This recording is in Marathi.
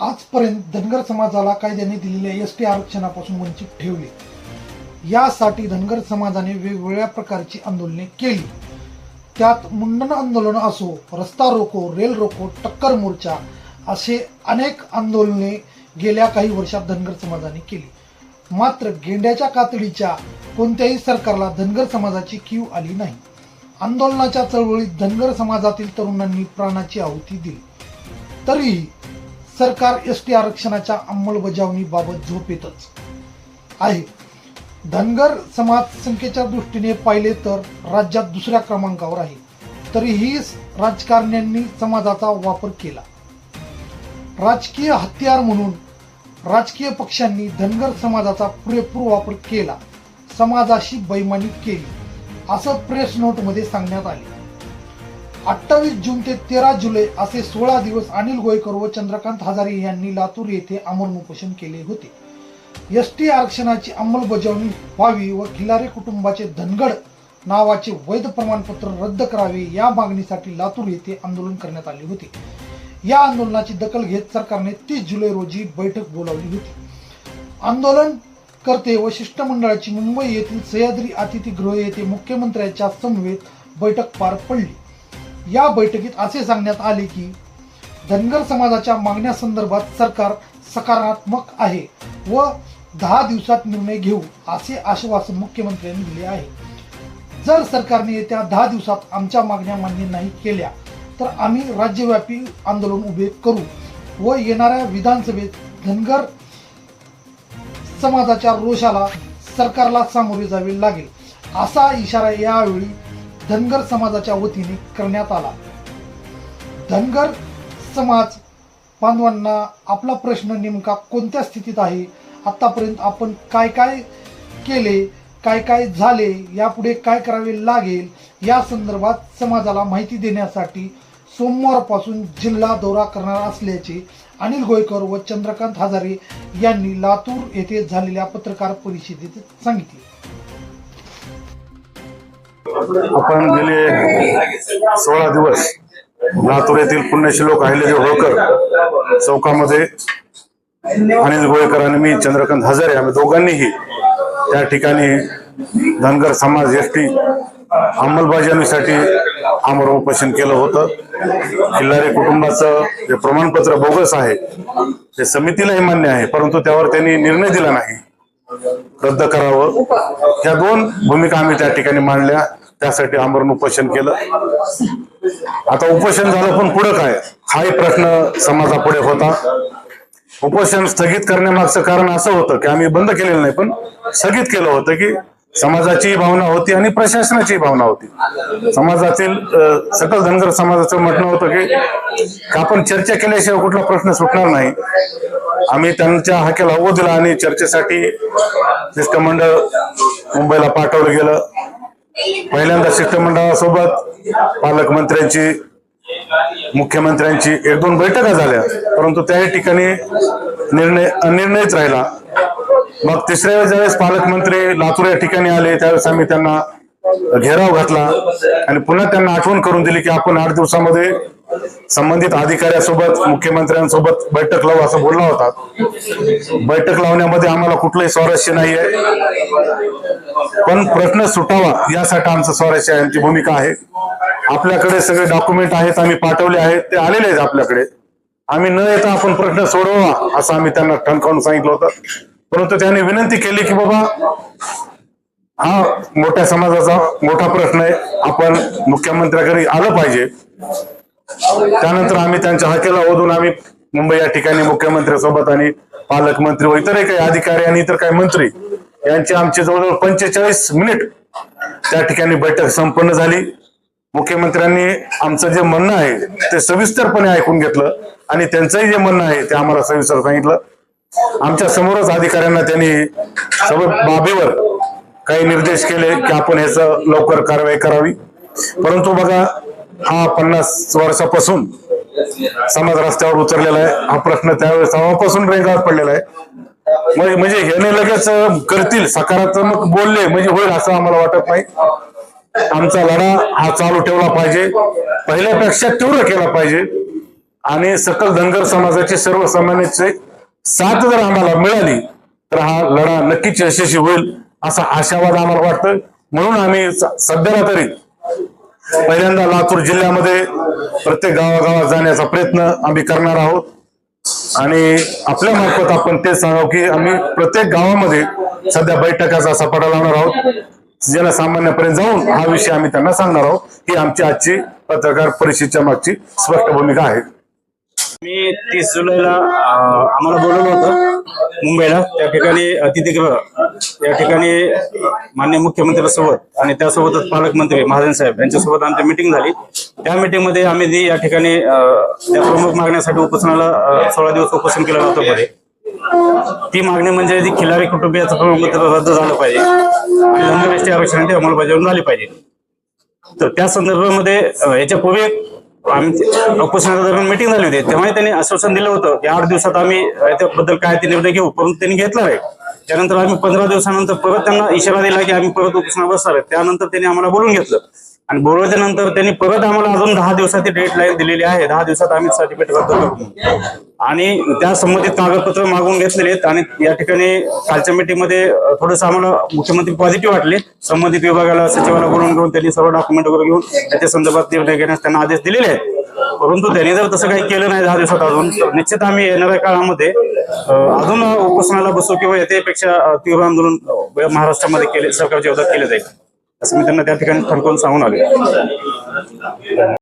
आजपर्यंत धनगर समाजाला कायद्याने दिलेल्या एस टी आरक्षणापासून वंचित ठेवले. यासाठी धनगर समाजाने वेगवेगळ्या प्रकारची आंदोलने केली. त्यात मुंडन आंदोलन असो रस्ता रोको रेल रोको टक्कर मोर्चा असे अनेक आंदोलने गेल्या काही वर्षात धनगर समाजाने केली. मात्र गेंड्याच्या कातडीच्या कोणत्याही सरकारला धनगर समाजाची कीव आली नाही. आंदोलनाच्या चळवळीत धनगर समाजातील तरुणांनी प्राणाची आहुती दिली. तरीही सरकार एस टी आरक्षणाच्या अंमलबजावणीबाबत झोपेतच. आहे. धनगर समाज संख्येच्या दृष्टीने पाहिले तर राज्यात दुसऱ्या क्रमांकावर आहे. तरीही राजकारण्यांनी समाजाचा वापर केला. राजकीय हत्यार म्हणून राजकीय पक्षांनी धनगर समाजाचा पुरेपूर वापर केला. समाजाशी बैमानी केली. असं प्रेस नोटमध्ये सांगण्यात आले. अठ्ठावीस जून ते तेरा जुलै असे सोळा दिवस अनिल गोयकर व चंद्रकांत हजारे यांनी लातूर येथे आमरण उपोषण केले होते. एस टी आरक्षणाची अंमलबजावणी व्हावी व खिलारे कुटुंबाचे धनगड नावाचे वैध प्रमाणपत्र रद्द करावे या मागणीसाठी लातूर येथे आंदोलन करण्यात आले होते. या आंदोलनाची दखल घेत सरकारने तीस जुलै रोजी बैठक बोलावली होती. आंदोलन करते व शिष्टमंडळाची मुंबई येथील सह्याद्री अतिथीगृह येथे मुख्यमंत्र्यांच्या समवेत बैठक पार पडली. या बैठकीत असे सांगण्यात आले की धनगर समाजाच्या मागण्यासंदर्भात सरकार सकारात्मक आहे व दहा दिवसात निर्णय घेऊ असे आश्वासन मुख्यमंत्र्यांनी दिले आहे. जर सरकारने येत्या दहा दिवसात आमच्या मागण्या मान्य नाही केल्या तर आम्ही राज्यव्यापी आंदोलन उभे करू व येणाऱ्या विधानसभेत धनगर समाजाच्या रोषाला सरकारला सामोरे जावे लागेल असा इशारा यावेळी धनगर समाजाच्या वतीने करण्यात आला. धनगर समाज बांधवांना आपला प्रश्न नेमका कोणत्या स्थितीत आहे? आतापर्यंत आपण काय काय केले काय काय झाले यापुढे काय करावे लागेल या संदर्भात समाजाला माहिती देण्यासाठी सोमवारपासून जिल्हा दौरा करणार असल्याचे अनिल गोयकर व चंद्रकांत हजारे यांनी लातूर येथे झालेल्या पत्रकार परिषदेत सांगितले. आपण गेले सोळा दिवस लातूर येथील पुण्यश्लोक अहिल्यादेव होळकर चौकामध्ये अनिल गोळेकर आणि मी चंद्रकांत हजारे आम्ही दोघांनीही त्या ठिकाणी धनगर समाज एस टी अंमलबजावणीसाठी आमरण उपोषण केलं होतं. किल्लारी कुटुंबाचं जे प्रमाणपत्र बोगस आहे ते समितीलाही मान्य आहे परंतु त्यावर त्यांनी निर्णय दिला नाही. रद्द करावं. ह्या दोन भूमिका आम्ही त्या ठिकाणी मांडल्या. त्यासाठी आमरण उपोषण केलं. आता उपोषण झालं पण पुढं काय? हाही प्रश्न समाजापुढे होता. उपोषण स्थगित करण्यामागचं कारण असं होतं की आम्ही बंद केलेलं नाही पण स्थगित केलं होतं की समाजाचीही भावना होती आणि प्रशासनाची भावना होती. समाजातील सकल धनगर समाजाचं म्हणणं होतं की आपण चर्चा केल्याशिवाय कुठला प्रश्न सुटणार नाही. आम्ही त्यांच्या हाकेला हो दिला आणि चर्चेसाठी शिष्टमंडळ मुंबईला पाठवलं गेलं. पहिल्यांदा शिष्टमंडळासोबत पालकमंत्र्यांची मुख्यमंत्र्यांची एक दोन बैठका झाल्या. परंतु त्याही ठिकाणी निर्णय अनिर्णयच राहिला. मग तिसऱ्या ज्यावेळेस पालकमंत्री लातूर या ठिकाणी आले त्यावेळेस आम्ही त्यांना घेराव घातला आणि पुन्हा त्यांना आठवण करून दिली की आपण आठ दिवसामध्ये संबंधित अधिकाऱ्यासोबत मुख्यमंत्र्यांसोबत बैठक लावू असं बोलला होता. बैठक लावण्यामध्ये आम्हाला कुठलंही स्वारस्य नाहीये. पण प्रश्न सुटावा यासाठी आमचं स्वारस्य यांची भूमिका आहे. आपल्याकडे सगळे डॉक्युमेंट आहेत आम्ही पाठवले आहेत ते आलेले आहेत आपल्याकडे. आम्ही न येता आपण प्रश्न सोडवा असं आम्ही त्यांना ठणकावून सांगितलं होतं. परंतु त्यांनी विनंती केली की बाबा हा मोठ्या समाजाचा मोठा प्रश्न आहे. आपण मुख्यमंत्र्याकडे आलं पाहिजे. त्यानंतर आम्ही त्यांच्या हाकेला ओढून आम्ही मुंबई या ठिकाणी मुख्यमंत्र्यांसोबत आणि पालकमंत्री व इतरही काही अधिकारी आणि इतर काही मंत्री यांची आमची जवळजवळ पंचेचाळीस मिनिट त्या ठिकाणी बैठक संपन्न झाली. मुख्यमंत्र्यांनी आमचं जे म्हणणं आहे ते सविस्तरपणे ऐकून घेतलं आणि त्यांचंही जे म्हणणं आहे ते आम्हाला सविस्तर सांगितलं. आमच्या समोरच अधिकाऱ्यांना त्यांनी सर्व बाबीवर काही निर्देश केले की आपण ह्याचं लवकर कारवाई करावी. परंतु बघा हा पन्नास वर्षापासून समाज रस्त्यावर उतरलेला आहे. हा प्रश्न त्यावेळेस तेव्हापासून रेंगाळत पडलेला आहे. म्हणजे म्हणजे ह्याने लगेच करतील. सकारात्मक बोलले म्हणजे होईल असं आम्हाला वाटत नाही. आमचा लढा हा चालू ठेवला पाहिजे. पहिल्यापेक्षा तीव्र केला पाहिजे. आणि सकल धनगर समाजाचे सर्वसामान्याचे साथ जर आम्हाला मिळाली तर हा लढा नक्कीच यशस्वी होईल असा आशावाद आम्हाला वाटतं म्हणून आम्ही सध्याला तरी पहिल्यांदा लातूर जिल्ह्यामध्ये प्रत्येक गावागावात जाण्याचा प्रयत्न आम्ही करणार आहोत. आणि आपल्या मार्फत आपण तेच सांगाव की आम्ही प्रत्येक गावामध्ये सध्या बैठकाचा सपाटा लावणार आहोत. जनसामान्यापर्यंत जाऊन हा विषय आम्ही त्यांना सांगणार आहोत. ही आमची आजची पत्रकार परिषदेच्या मागची स्पष्ट भूमिका आहे. मी तीस जुलैला आम्हाला बोलवलं होतं मुंबईला. त्या ठिकाणी अतिथीगृह या ठिकाणी मान्य मुख्यमंत्र्यांसोबत आणि त्यासोबतच पालकमंत्री महाजन साहेब यांच्यासोबत आमची मिटिंग झाली. त्या मीटिंगमध्ये आम्ही या ठिकाणी त्या प्रमुख मागण्यासाठी उपोषणाला सोळा दिवस उपोषण केलं होतं मध्ये. ती मागणी म्हणजे जी खिलारी कुटुंबियाचं प्रमाणपत्र रद्द झालं पाहिजे आणि धनगर एसटी आरक्षणाची अंमलबजावणी झाली पाहिजे. तर त्या संदर्भामध्ये याच्यापूर्वी आम्ही दरम्यान मिटिंग झाली होती. तेव्हा त्यांनी आश्वासन दिलं होतं की आठ दिवसात आम्ही याच्याबद्दल काय ते निर्णय घेऊ. परंतु त्यांनी घेतला नाही. त्यानंतर आम्ही पंधरा दिवसानंतर परत त्यांना इशारा दिला की आम्ही परत उपोषणा बसणार आहे. त्यानंतर त्यांनी आम्हाला बोलून घेतलं. आणि बोलवल्यानंतर त्यांनी परत आम्हाला अजून दहा दिवसाची डेडलाईन दिलेली आहे. दहा दिवसात आम्ही सर्टिफिकेट रद्द करू. आणि त्या संबंधित कागदपत्र मागवून घेतलेले आहेत. आणि या ठिकाणी कालच्या मीटिंगमध्ये थोडंसं आम्हाला मुख्यमंत्री पॉझिटिव्ह वाटले. संबंधित विभागाला सचिवाला बोलून घेऊन त्यांनी सर्व डॉक्युमेंट वगैरे घेऊन त्याच्या संदर्भात निर्णय घेण्यास त्यांना आदेश दिलेले आहेत. परंतु त्यांनी जर तसं काही केलं नाही दहा दिवसात अजून तर निश्चित आम्ही येणाऱ्या काळामध्ये अजून उपोषणाला बसू किंवा याच्यापेक्षा तीव्र आंदोलन महाराष्ट्रामध्ये केले सरकारच्या विरोधात केले जाईल. असं मी त्यांना त्या ठिकाणी थडकवून सांगून आले